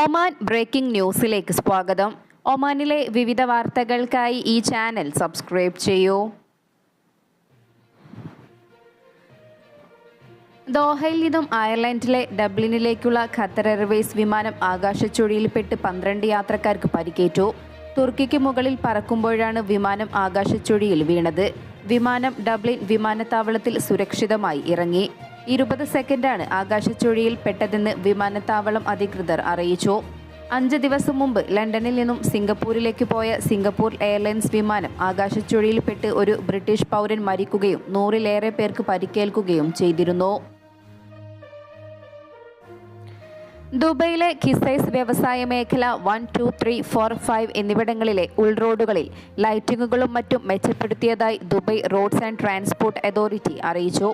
Oman breaking ന്യൂസിലേക്ക് സ്വാഗതം. ഒമാനിലെ വിവിധ വാർത്തകൾക്കായി ഈ ചാനൽ സബ്സ്ക്രൈബ് ചെയ്യൂ. ദോഹയിൽ നിന്നും അയർലൻഡിലെ ഡബ്ലിനിലേക്കുള്ള ഖത്തർ എയർവേസ് വിമാനം ആകാശച്ചുഴിയിൽപ്പെട്ട് പന്ത്രണ്ട് യാത്രക്കാർക്ക് പരിക്കേറ്റു. തുർക്കിക്ക് മുകളിൽ പറക്കുമ്പോഴാണ് വിമാനം ആകാശച്ചുഴിയിൽ വീണത്. വിമാനം ഡബ്ലിൻ വിമാനത്താവളത്തിൽ സുരക്ഷിതമായി ഇറങ്ങി. ഇരുപത് സെക്കൻഡാണ് ആകാശച്ചുഴിയിൽ പെട്ടതെന്ന് വിമാനത്താവളം അധികൃതർ അറിയിച്ചു. അഞ്ച് ദിവസം മുമ്പ് ലണ്ടനിൽ നിന്നും സിംഗപ്പൂരിലേക്ക് പോയ സിംഗപ്പൂർ എയർലൈൻസ് വിമാനം ആകാശച്ചുഴിയിൽപ്പെട്ട് ഒരു ബ്രിട്ടീഷ് പൗരൻ മരിക്കുകയും നൂറിലേറെ പേർക്ക് പരിക്കേൽക്കുകയും ചെയ്തിരുന്നു. ദുബൈയിലെ ഖിസൈസ് വ്യവസായ മേഖല one two three four five എന്നിവിടങ്ങളിലെ ഉൾറോഡുകളിൽ ലൈറ്റിങ്ങുകളും മറ്റും മെച്ചപ്പെടുത്തിയതായി Dubai Roads and Transport Authority അറിയിച്ചു.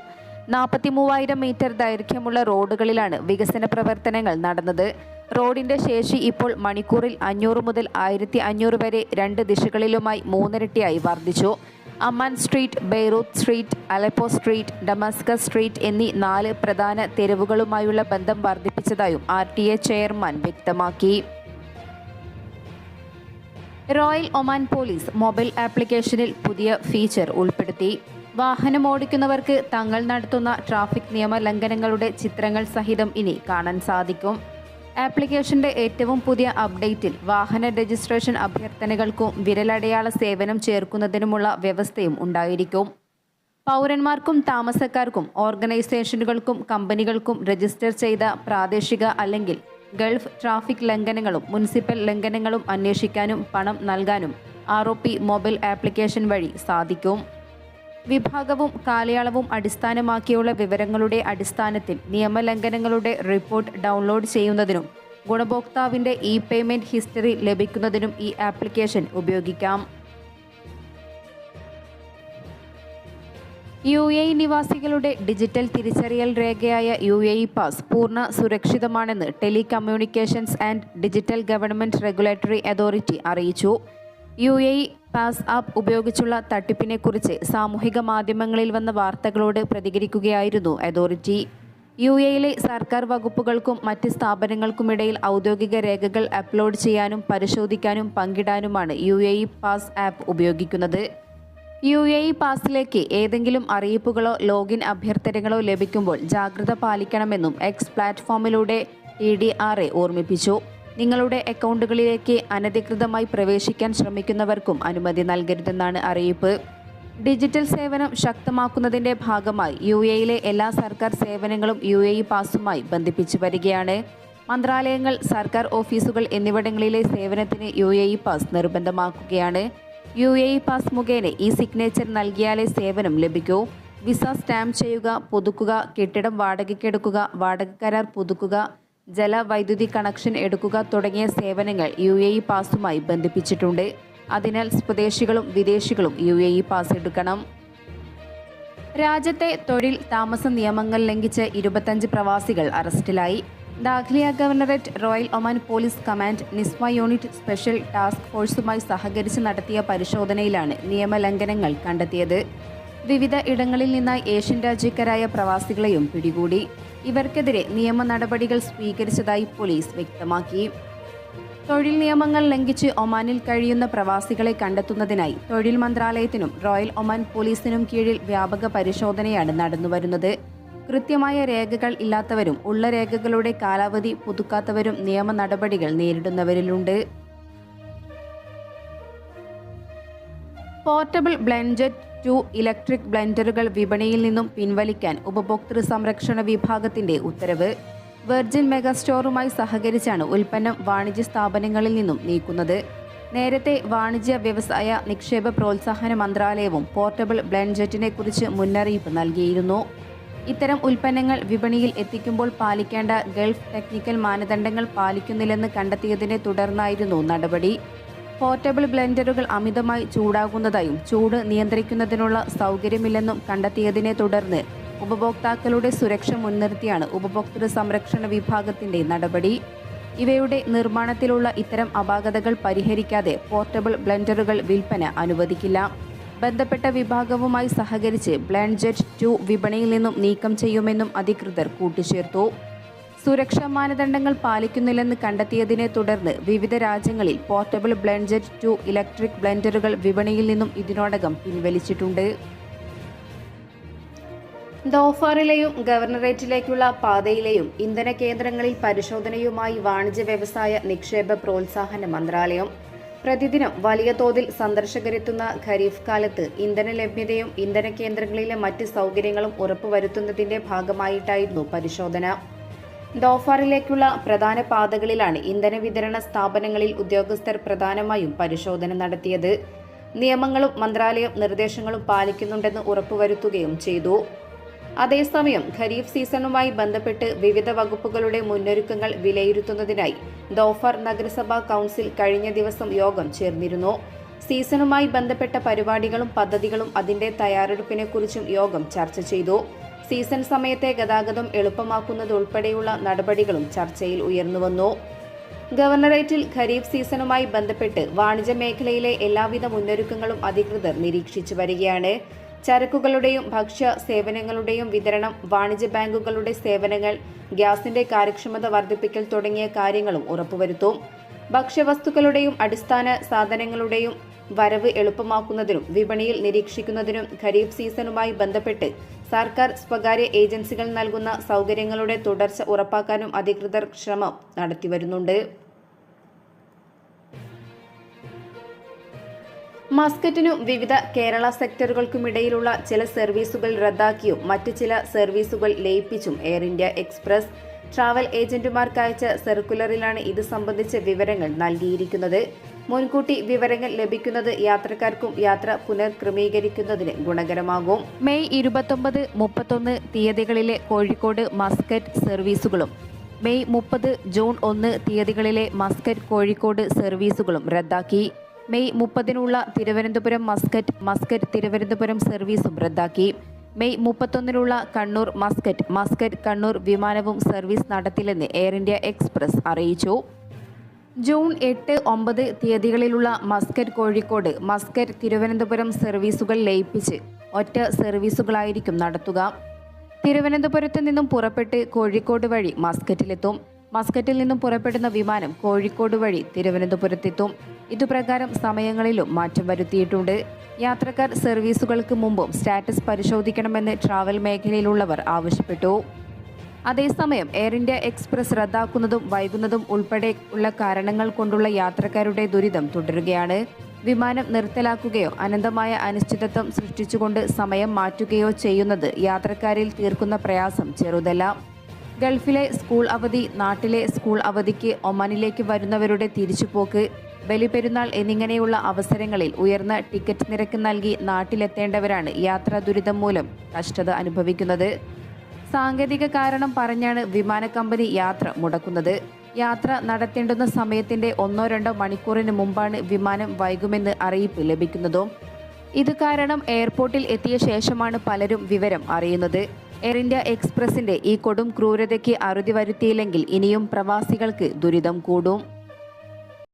നാൽപ്പത്തി മൂവായിരം മീറ്റർ ദൈർഘ്യമുള്ള റോഡുകളിലാണ് വികസന പ്രവർത്തനങ്ങൾ നടന്നത്. റോഡിന്റെ ശേഷി ഇപ്പോൾ മണിക്കൂറിൽ അഞ്ഞൂറ് മുതൽ ആയിരത്തി അഞ്ഞൂറ് വരെ രണ്ട് ദിശകളിലുമായി മൂന്നിരട്ടിയായി വർദ്ധിച്ചു. Amman Street Beirut Street Aleppo Street Damascus Street എന്നീ നാല് പ്രധാന തെരുവുകളുമായുള്ള ബന്ധം വർദ്ധിപ്പിച്ചതായും ആർ ടി എ ചെയർമാൻ വ്യക്തമാക്കി. റോയൽ ഒമാൻ പോലീസ് മൊബൈൽ ആപ്ലിക്കേഷനിൽ പുതിയ ഫീച്ചർ ഉൾപ്പെടുത്തി. വാഹനം ഓടിക്കുന്നവർക്ക് തങ്ങൾ നടത്തുന്ന ട്രാഫിക് നിയമ ലംഘനങ്ങളുടെ ചിത്രങ്ങൾ സഹിതം ഇനി കാണാൻ സാധിക്കും. ആപ്ലിക്കേഷന്റെ ഏറ്റവും പുതിയ അപ്ഡേറ്റിൽ വാഹന രജിസ്ട്രേഷൻ അഭ്യർത്ഥനകൾക്കും വിരലടയാള സേവനം ചേർക്കുന്നതിനുമുള്ള വ്യവസ്ഥയും ഉണ്ടായിരിക്കും. പൗരന്മാർക്കും താമസക്കാർക്കും ഓർഗനൈസേഷനുകൾക്കും കമ്പനികൾക്കും രജിസ്റ്റർ ചെയ്ത പ്രാദേശിക അല്ലെങ്കിൽ ഗൾഫ് ട്രാഫിക് ലംഘനങ്ങളും മുനിസിപ്പൽ ലംഘനങ്ങളും അന്വേഷിക്കാനും പണം നൽകാനും ആർ മൊബൈൽ ആപ്ലിക്കേഷൻ വഴി സാധിക്കും. വിഭാഗവും കാലയളവും അടിസ്ഥാനമാക്കിയുള്ള വിവരങ്ങളുടെ അടിസ്ഥാനത്തിൽ നിയമലംഘനങ്ങളുടെ റിപ്പോർട്ട് ഡൗൺലോഡ് ചെയ്യുന്നതിനും ഗുണഭോക്താവിന്റെ ഇ പേയ്മെന്റ് ഹിസ്റ്ററി ലഭിക്കുന്നതിനും ഈ ആപ്ലിക്കേഷൻ ഉപയോഗിക്കാം. യു എ നിവാസികളുടെ ഡിജിറ്റൽ തിരിച്ചറിയൽ രേഖയായ യു എ പാസ് പൂർണ സുരക്ഷിതമാണെന്ന് Telecommunications and Digital Government Regulatory Authority അറിയിച്ചു. യു എ പാസ് ആപ്പ് ഉപയോഗിച്ചുള്ള തട്ടിപ്പിനെക്കുറിച്ച് സാമൂഹിക മാധ്യമങ്ങളിൽ വന്ന വാർത്തകളോട് പ്രതികരിക്കുകയായിരുന്നു അതോറിറ്റി. യു എയിലെ സർക്കാർ വകുപ്പുകൾക്കും മറ്റ് സ്ഥാപനങ്ങൾക്കുമിടയിൽ ഔദ്യോഗിക രേഖകൾ അപ്ലോഡ് ചെയ്യാനും പരിശോധിക്കാനും പങ്കിടാനുമാണ് U A E pass app ഉപയോഗിക്കുന്നത്. യു എ ഇ പാസിലേക്ക് ഏതെങ്കിലും അറിയിപ്പുകളോ ലോഗിൻ അഭ്യർത്ഥനകളോ ലഭിക്കുമ്പോൾ ജാഗ്രത പാലിക്കണമെന്നും എക്സ് പ്ലാറ്റ്ഫോമിലൂടെ ഇ ഡി ആർ എ ഓർമ്മിപ്പിച്ചു. നിങ്ങളുടെ അക്കൗണ്ടുകളിലേക്ക് അനധികൃതമായി പ്രവേശിക്കാൻ ശ്രമിക്കുന്നവർക്കും അനുമതി നൽകരുതെന്നാണ് അറിയിപ്പ്. ഡിജിറ്റൽ സേവനം ശക്തമാക്കുന്നതിന്റെ ഭാഗമായി യു എയിലെ എല്ലാ സർക്കാർ സേവനങ്ങളും യു എ പാസുമായി ബന്ധിപ്പിച്ചു വരികയാണ്. മന്ത്രാലയങ്ങൾ സർക്കാർ ഓഫീസുകൾ എന്നിവിടങ്ങളിലെ സേവനത്തിന് യു എ പാസ് നിർബന്ധമാക്കുകയാണ്. യു എ പാസ് മുഖേന ഈ സിഗ്നേച്ചർ നൽകിയാലേ സേവനം ലഭിക്കൂ. വിസ സ്റ്റാമ്പ് ചെയ്യുക പുതുക്കുക കെട്ടിടം വാടകയ്ക്കെടുക്കുക വാടക കരാർ പുതുക്കുക ജല വൈദ്യുതി കണക്ഷൻ എടുക്കുക തുടങ്ങിയ സേവനങ്ങൾ യു എ ഇ പാസുമായി ബന്ധിപ്പിച്ചിട്ടുണ്ട്. അതിനാൽ സ്വദേശികളും വിദേശികളും യു എ ഇ പാസ് എടുക്കണം. രാജ്യത്തെ തൊഴിൽ താമസ നിയമങ്ങൾ ലംഘിച്ച് ഇരുപത്തഞ്ച് പ്രവാസികൾ അറസ്റ്റിലായി. Dakhiliyah governorate Royal Oman Police command Nizwa unit special task ഫോഴ്സുമായി സഹകരിച്ച് നടത്തിയ പരിശോധനയിലാണ് നിയമലംഘനങ്ങൾ കണ്ടെത്തിയത്. വിവിധ ഇടങ്ങളിൽ നിന്നായി ഏഷ്യൻ രാജ്യക്കാരായ പ്രവാസികളെയും പിടികൂടി. ഇവർക്കെതിരെ നിയമ നടപടികൾ സ്വീകരിച്ചതായി പോലീസ് വ്യക്തമാക്കി. തൊഴിൽ നിയമങ്ങൾ ലംഘിച്ച് ഒമാനിൽ കഴിയുന്ന പ്രവാസികളെ കണ്ടെത്തുന്നതിനായി തൊഴിൽ മന്ത്രാലയത്തിനും റോയൽ ഒമാൻ പോലീസിനും കീഴിൽ വ്യാപക പരിശോധനയാണ് നടന്നുവരുന്നത്. കൃത്യമായ രേഖകൾ ഇല്ലാത്തവരും ഉള്ള രേഖകളുടെ കാലാവധി പുതുക്കാത്തവരും നിയമ നടപടികൾ നേരിടുന്നവരിലുണ്ട്. പോർട്ടബിൾ ബ്ലെൻജറ്റ് ടു ഇലക്ട്രിക് ബ്ലെൻഡറുകൾ വിപണിയിൽ നിന്നും പിൻവലിക്കാൻ ഉപഭോക്തൃ സംരക്ഷണ വിഭാഗത്തിന്റെ ഉത്തരവ്. വെർജിൻ മെഗാസ്റ്റോറുമായി സഹകരിച്ചാണ് ഉൽപ്പന്നം വാണിജ്യ സ്ഥാപനങ്ങളിൽ നിന്നും നീക്കുന്നത്. നേരത്തെ വാണിജ്യ വ്യവസായ നിക്ഷേപ പ്രോത്സാഹന മന്ത്രാലയവും പോർട്ടബിൾ ബ്ലെൻജറ്റിനെ കുറിച്ച് മുന്നറിയിപ്പ് നൽകിയിരുന്നു. ഇത്തരം ഉൽപ്പന്നങ്ങൾ വിപണിയിൽ എത്തിക്കുമ്പോൾ പാലിക്കേണ്ട ഗൾഫ് ടെക്നിക്കൽ മാനദണ്ഡങ്ങൾ പാലിക്കുന്നില്ലെന്ന് കണ്ടെത്തിയതിനെ തുടർന്നായിരുന്നു നടപടി. പോർട്ടബിൾ ബ്ലെൻഡറുകൾ അമിതമായി ചൂടാകുന്നതായും ചൂട് നിയന്ത്രിക്കുന്നതിനുള്ള സൗകര്യമില്ലെന്നും കണ്ടെത്തിയതിനെ തുടർന്ന് ഉപഭോക്താക്കളുടെ സുരക്ഷ മുൻനിർത്തിയാണ് ഉപഭോക്തൃ സംരക്ഷണ വിഭാഗത്തിന്റെ നടപടി. ഇവയുടെ നിർമ്മാണത്തിലുള്ള ഇത്തരം അപാകതകൾ പരിഹരിക്കാതെ പോർട്ടബിൾ ബ്ലെൻഡറുകൾ വിൽപ്പന അനുവദിക്കില്ല. ബന്ധപ്പെട്ട വിഭാഗവുമായി സഹകരിച്ച് ബ്ലാൻഡ് ജെറ്റ് ടു വിപണിയിൽ നിന്നും നീക്കം ചെയ്യുമെന്നും അധികൃതർ കൂട്ടിച്ചേർത്തു. സുരക്ഷാ മാനദണ്ഡങ്ങൾ പാലിക്കുന്നില്ലെന്ന് കണ്ടെത്തിയതിനെ തുടർന്ന് വിവിധ രാജ്യങ്ങളിൽ പോർട്ടബിൾ ബ്ലെൻഡഡ് ടു ഇലക്ട്രിക് ബ്ലെൻഡറുകൾ വിപണിയിൽ നിന്നും ഇതിനോടകം പിൻവലിച്ചിട്ടുണ്ട്. ദോഫാറിലെയും ഗവർണറേറ്റിലേക്കുള്ള പാതയിലെയും ഇന്ധന കേന്ദ്രങ്ങളിൽ പരിശോധനയുമായി വാണിജ്യ വ്യവസായ നിക്ഷേപ പ്രോത്സാഹന മന്ത്രാലയം. പ്രതിദിനം വലിയ തോതിൽ സന്ദർശകരെത്തുന്ന ഖരീഫ് കാലത്ത് ഇന്ധന ലഭ്യതയും ഇന്ധന കേന്ദ്രങ്ങളിലെ മറ്റ് സൗകര്യങ്ങളും ഉറപ്പുവരുത്തുന്നതിന്റെ ഭാഗമായിട്ടായിരുന്നു പരിശോധന. ദോഫാറിലേക്കുള്ള പ്രധാന പാതകളിലാണ് ഇന്ധന വിതരണ സ്ഥാപനങ്ങളിൽ ഉദ്യോഗസ്ഥർ പ്രധാനമായും പരിശോധന നടത്തിയത്. നിയമങ്ങളും മന്ത്രാലയം നിർദ്ദേശങ്ങളും പാലിക്കുന്നുണ്ടെന്ന് ഉറപ്പുവരുത്തുകയും ചെയ്തു. അതേസമയം ഖരീഫ് സീസണുമായി ബന്ധപ്പെട്ട് വിവിധ വകുപ്പുകളുടെ മുന്നൊരുക്കങ്ങൾ വിലയിരുത്തുന്നതിനായി ദോഫർ നഗരസഭാ കൗൺസിൽ കഴിഞ്ഞ ദിവസം യോഗം ചേർന്നിരുന്നു. സീസണുമായി ബന്ധപ്പെട്ട പരിപാടികളും പദ്ധതികളും അതിന്റെ തയ്യാറെടുപ്പിനെക്കുറിച്ചും യോഗം ചർച്ച ചെയ്തു. സീസൺ സമയത്തെ ഗതാഗതം എളുപ്പമാക്കുന്നതുൾപ്പെടെയുള്ള നടപടികളും ചർച്ചയിൽ ഉയർന്നുവന്നു. ഗവർണറേറ്റിൽ ഖരീഫ് സീസണുമായി ബന്ധപ്പെട്ട് വാണിജ്യ മേഖലയിലെ എല്ലാവിധ മുന്നൊരുക്കങ്ങളും അധികൃതർ നിരീക്ഷിച്ചു വരികയാണ്. ചരക്കുകളുടെയും ഭക്ഷ്യ സേവനങ്ങളുടെയും വിതരണം വാണിജ്യ ബാങ്കുകളുടെ സേവനങ്ങൾ ഗ്യാസിന്റെ കാര്യക്ഷമത വർദ്ധിപ്പിക്കൽ തുടങ്ങിയ കാര്യങ്ങളും ഉറപ്പുവരുത്തും. ഭക്ഷ്യവസ്തുക്കളുടെയും അടിസ്ഥാന സാധനങ്ങളുടെയും വരവ് എളുപ്പമാക്കുന്നതിനും വിപണിയിൽ നിരീക്ഷിക്കുന്നതിനും ഖരീഫ് സീസണുമായി ബന്ധപ്പെട്ട് സർക്കാർ സ്വകാര്യ ഏജൻസികൾ നൽകുന്ന സൗകര്യങ്ങളുടെ തുടർച്ച ഉറപ്പാക്കാനും അധികൃതർ ശ്രമം നടത്തിവരുന്നുണ്ട് മസ്കറ്റിനും വിവിധ കേരള സെക്ടറുകൾക്കുമിടയിലുള്ള ചില സർവീസുകൾ റദ്ദാക്കിയും മറ്റ് ചില സർവീസുകൾ ലയിപ്പിച്ചും എയർ ഇന്ത്യ എക്സ്പ്രസ് ട്രാവൽ ഏജന്റുമാർക്കയച്ച സർക്കുലറിലാണ് ഇത് സംബന്ധിച്ച വിവരങ്ങൾ നൽകിയിരിക്കുന്നത്. മുൻകൂട്ടി വിവരങ്ങൾ ലഭിക്കുന്നത് യാത്രക്കാർക്കും യാത്ര പുനർക്രമീകരിക്കുന്നതിന് ഗുണകരമാകും. മെയ് ഇരുപത്തൊമ്പത് മുപ്പത്തൊന്ന് തീയതികളിലെ കോഴിക്കോട് മസ്കറ്റ് സർവീസുകളും മെയ് മുപ്പത് ജൂൺ ഒന്ന് തീയതികളിലെ മസ്കറ്റ് കോഴിക്കോട് സർവീസുകളും റദ്ദാക്കി. മെയ് മുപ്പതിനുള്ള തിരുവനന്തപുരം മസ്കറ്റ് മസ്കറ്റ് തിരുവനന്തപുരം സർവീസും റദ്ദാക്കി. മെയ് മുപ്പത്തൊന്നിനുള്ള കണ്ണൂർ മസ്കറ്റ് മസ്കറ്റ് കണ്ണൂർ വിമാനവും സർവീസ് നടത്തില്ലെന്ന് എയർ ഇന്ത്യ എക്സ്പ്രസ് അറിയിച്ചു. ജൂൺ എട്ട് ഒമ്പത് തീയതികളിലുള്ള മസ്കറ്റ് കോഴിക്കോട് മസ്കറ്റ് തിരുവനന്തപുരം സർവീസുകൾ ലയിപ്പിച്ച് ഒറ്റ സർവീസുകളായിരിക്കും നടത്തുക. തിരുവനന്തപുരത്ത് നിന്നും പുറപ്പെട്ട് കോഴിക്കോട് വഴി മസ്കറ്റിലെത്തും. മസ്കറ്റിൽ നിന്നും പുറപ്പെടുന്ന വിമാനം കോഴിക്കോട് വഴി തിരുവനന്തപുരത്തെത്തും. ഇതുപ്രകാരം സമയങ്ങളിലും മാറ്റം വരുത്തിയിട്ടുണ്ട്. യാത്രക്കാർ സർവീസുകൾക്ക് മുമ്പും സ്റ്റാറ്റസ് പരിശോധിക്കണമെന്ന് ട്രാവൽ മേഖലയിലുള്ളവർ ആവശ്യപ്പെട്ടു. അതേസമയം എയർ ഇന്ത്യ എക്സ്പ്രസ് റദ്ദാക്കുന്നതും വൈകുന്നതും ഉൾപ്പെടെ ഉള്ള കാരണങ്ങൾ കൊണ്ടുള്ള യാത്രക്കാരുടെ ദുരിതം തുടരുകയാണ്. വിമാനം നിർത്തലാക്കുകയോ അനന്തമായ അനിശ്ചിതത്വം സൃഷ്ടിച്ചുകൊണ്ട് സമയം മാറ്റുകയോ ചെയ്യുന്നത് യാത്രക്കാരിൽ തീർക്കുന്ന പ്രയാസം ചെറുതല്ല. ഗൾഫിലെ സ്കൂൾ അവധി നാട്ടിലെ സ്കൂൾ അവധിക്ക് ഒമാനിലേക്ക് വരുന്നവരുടെ തിരിച്ചുപോക്ക് ബലിപെരുന്നാൾ എന്നിങ്ങനെയുള്ള അവസരങ്ങളിൽ ഉയർന്ന ടിക്കറ്റ് നിരക്ക് നൽകി നാട്ടിലെത്തേണ്ടവരാണ് യാത്രാ ദുരിതം മൂലം കഷ്ടത അനുഭവിക്കുന്നത്. സാങ്കേതിക കാരണം പറഞ്ഞാണ് വിമാന കമ്പനി യാത്ര മുടക്കുന്നത്. യാത്ര നടത്തേണ്ടുന്ന സമയത്തിന്റെ ഒന്നോ രണ്ടോ മണിക്കൂറിന് മുമ്പാണ് വിമാനം വൈകുമെന്ന് അറിയിപ്പ് ലഭിക്കുന്നതും. ഇത് കാരണം എയർപോർട്ടിൽ എത്തിയ ശേഷമാണ് പലരും വിവരം അറിയുന്നത്. എയർ ഇന്ത്യ എക്സ്പ്രസിന്റെ ഈ കൊടും ക്രൂരതയ്ക്ക് അറുതി വരുത്തിയില്ലെങ്കിൽ ഇനിയും പ്രവാസികൾക്ക് ദുരിതം കൂടും.